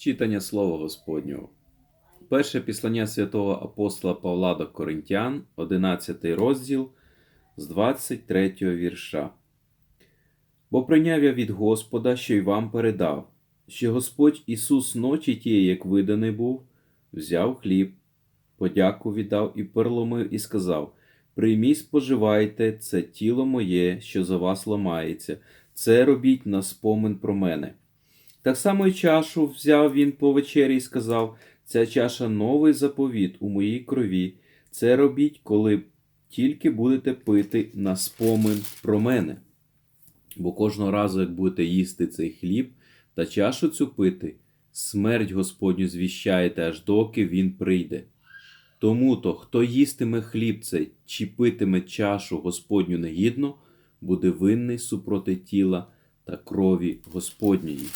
Читання Слова Господнього. Перше післання святого апостола Павла до Коринтян, 11 розділ з 23 вірша. Бо прийняв я від Господа, що й вам передав, що Господь Ісус ночі тієї, як виданий був, взяв хліб, подяку віддав і переломив, і сказав: Прийміть, споживайте, це тіло моє, що за вас ламається, це робіть на спомин про мене. Так само й чашу взяв він по вечері і сказав: Ця чаша новий заповіт у моїй крові. Це робіть, коли тільки будете пити на спомин про мене. Бо кожного разу, як будете їсти цей хліб та чашу цю пити, смерть Господню звіщаєте, аж доки він прийде. Тому то, хто їстиме хліб цей чи питиме чашу Господню негідно, буде винний супроти тіла та крові Господньої.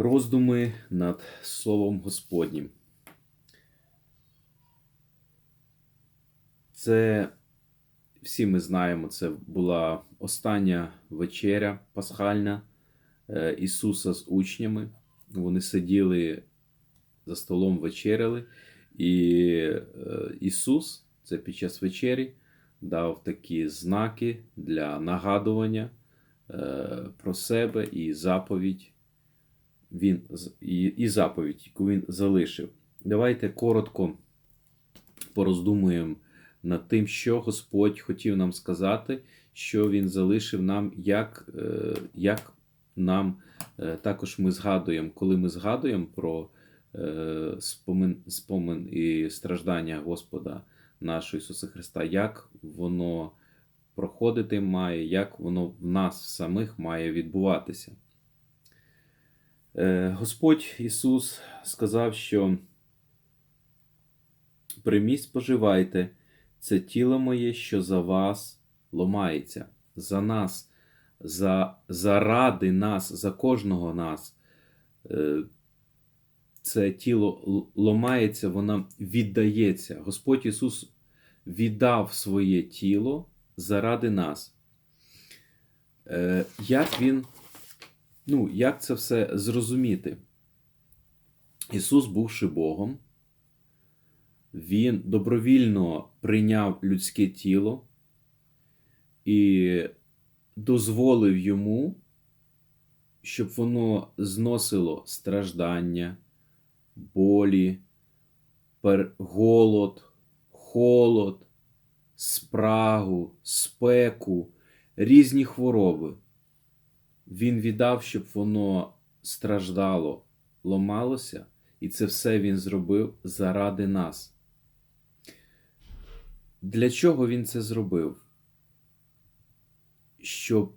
Роздуми над Словом Господнім. Це всі ми знаємо, це була остання вечеря пасхальна е, Ісуса з учнями. Вони сиділи за столом вечеряли, і е, Ісус, це під час вечері, дав такі знаки для нагадування е, про себе і заповідь. Він і, заповідь, яку він залишив. Давайте коротко пороздумуємо над тим, що Господь хотів нам сказати, що Він залишив нам, як е, як нам також ми згадуємо, коли ми згадуємо про спомин, спомин і страждання Господа нашого Ісуса Христа, як воно проходити має, як воно в нас самих має відбуватися. Господь Ісус сказав, що примість споживайте, це тіло моє, що за вас ломається, за нас, за, заради нас, за кожного нас. Це тіло ломається, воно віддається. Господь Ісус віддав своє тіло заради нас. Як Він Ну, як це все зрозуміти? Ісус, бувши Богом, Він добровільно прийняв людське тіло і дозволив йому, щоб воно зносило страждання, болі, голод, холод, спрагу, спеку, різні хвороби. Він віддав, щоб воно страждало, ломалося, і це все він зробив заради нас. Для чого він це зробив? Щоб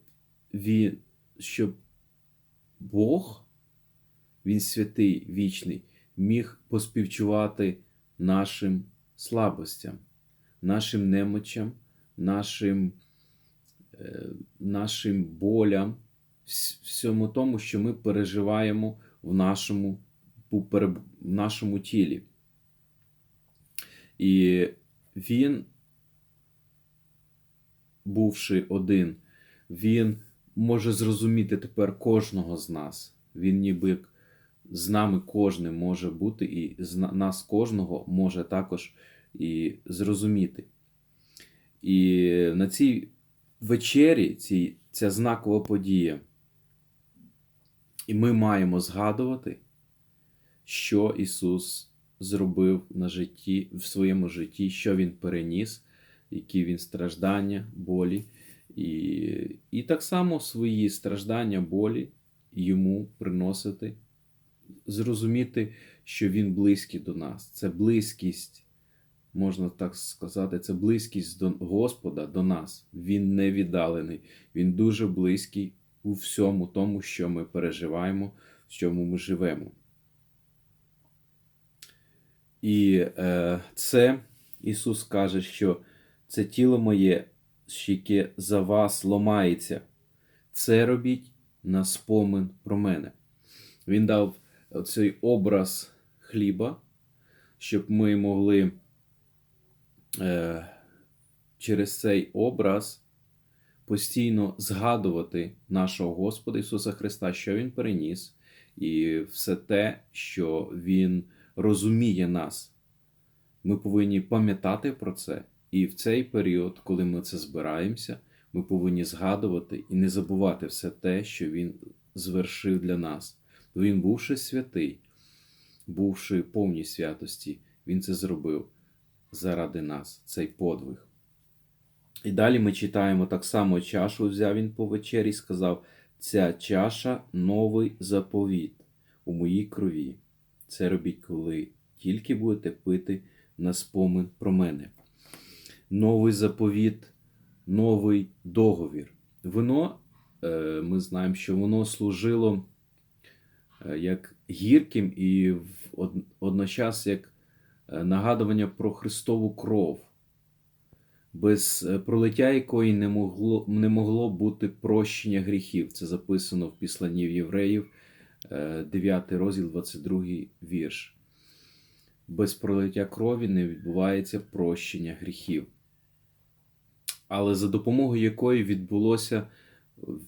він, щоб Бог, Він святий вічний, міг поспівчувати нашим слабостям, нашим немочам, нашим, нашим болям всьому тому, що ми переживаємо в нашому, в нашому тілі. І він, бувши один, він може зрозуміти тепер кожного з нас. Він ніби з нами кожним може бути, і з нас кожного може також і зрозуміти. І на цій вечері, цій, ця знакова подія. І ми маємо згадувати, що Ісус зробив на житті, в своєму житті, що Він переніс, які Він страждання, болі. І і так само свої страждання, болі йому приносити, зрозуміти, що Він близький до нас. Це близькість, можна так сказати, це близькість до Господа до нас. Він не віддалений, Він дуже близький у всьому тому, що ми переживаємо, в чому ми живемо. І е, це Ісус каже, що це тіло моє, яке за вас ломається. Це робіть на спомин про мене. Він дав цей образ хліба, щоб ми могли е, через цей образ постійно згадувати нашого Господа Ісуса Христа, що Він переніс, і все те, що Він розуміє нас. Ми повинні пам'ятати про це. І в цей період, коли ми це збираємося, ми повинні згадувати і не забувати все те, що Він звершив для нас. Він, бувши святий, бувши повній святості, Він це зробив заради нас, цей подвиг. І далі ми читаємо так само чашу взяв він по вечері і сказав: Ця чаша новий заповіт у моїй крові. Це робіть, коли тільки будете пити на спомин про мене. Новий заповіт, новий договір. Вино, е, ми знаємо, що воно служило е, як гірким і одночас як е, нагадування про Христову кров без е, пролиття якої не могло, не могло бути прощення гріхів. Це записано в Післанні Євреїв, е, 9 розділ, 22 вірш. Без пролиття крові не відбувається прощення гріхів. Але за допомогою якої відбулося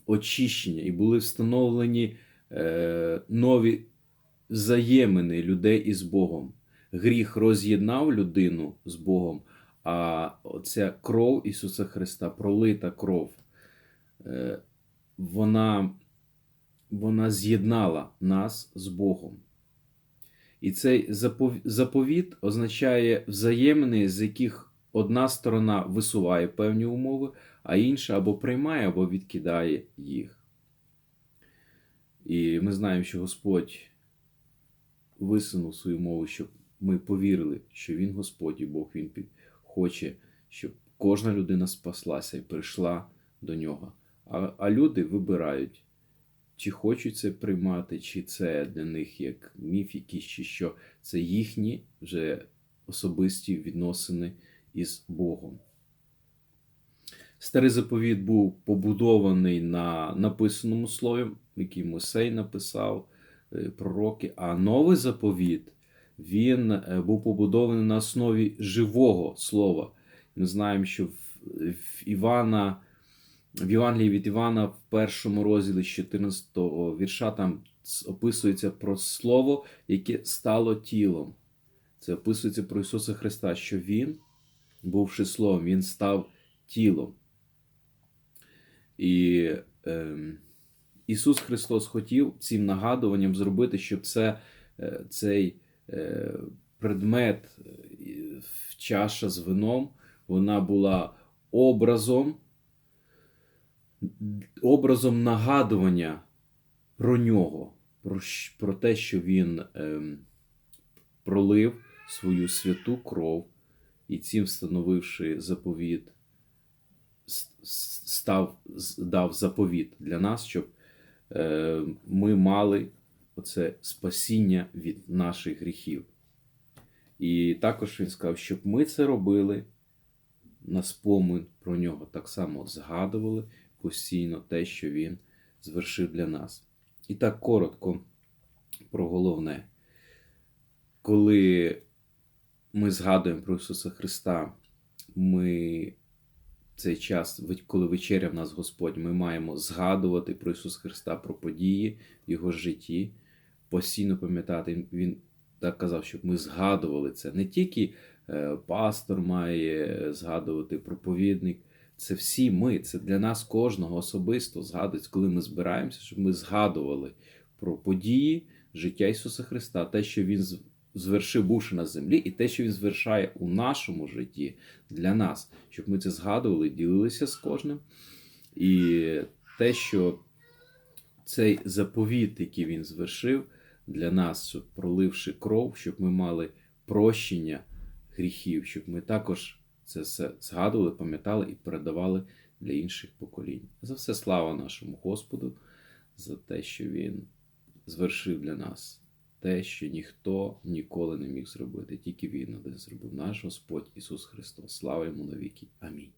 очищення і були встановлені е, нові взаємини людей із Богом. Гріх роз'єднав людину з Богом, а оця кров Ісуса Христа, пролита кров, е, вона, вона з'єднала нас з Богом. І цей заповіт означає взаємини, з яких одна сторона висуває певні умови, а інша або приймає, або відкидає їх. І ми знаємо, що Господь висунув свою мову, щоб ми повірили, що Він Господь і Бог Він під- хоче, щоб кожна людина спаслася і прийшла до нього. А, а люди вибирають, чи хочуть це приймати, чи це для них як міф якийсь, чи що це їхні вже особисті відносини із Богом. Старий заповіт був побудований на написаному слові, який Мойсей написав, е, пророки, а новий заповіт він е, був побудований на основі живого слова. Ми знаємо, що в, Івана, в Євангелії від Івана в першому розділі з 14 вірша там описується про слово, яке стало тілом. Це описується про Ісуса Христа, що Він, бувши Словом, Він став тілом. І ем, Ісус Христос хотів цим нагадуванням зробити, щоб це, е, цей е, предмет, е, чаша з вином, вона була образом, образом нагадування про нього, про, про те, що він ем, пролив свою святу кров і цим встановивши заповіт, став, дав заповіт для нас, щоб е, ми мали оце спасіння від наших гріхів. І також він сказав, щоб ми це робили на спомин про нього, так само згадували постійно те, що він звершив для нас. І так коротко про головне. Коли ми згадуємо про Ісуса Христа, ми цей час, коли вечеряв нас Господь, ми маємо згадувати про Ісуса Христа, про події в Його житті, постійно пам'ятати. Він так казав, щоб ми згадували це. Не тільки е, пастор має згадувати проповідник, це всі ми, це для нас кожного особисто згадується, коли ми збираємося, щоб ми згадували про події життя Ісуса Христа, те, що Він звершив, бувши на землі, і те, що Він звершає у нашому житті для нас, щоб ми це згадували, ділилися з кожним. І те, що цей заповіт, який він звершив для нас, проливши кров, щоб ми мали прощення гріхів, щоб ми також це все згадували, пам'ятали і передавали для інших поколінь. За все слава нашому Господу, за те, що Він звершив для нас те, що ніхто ніколи не міг зробити, тільки Він один зробив наш Господь Ісус Христос. Слава йому навіки. Амінь.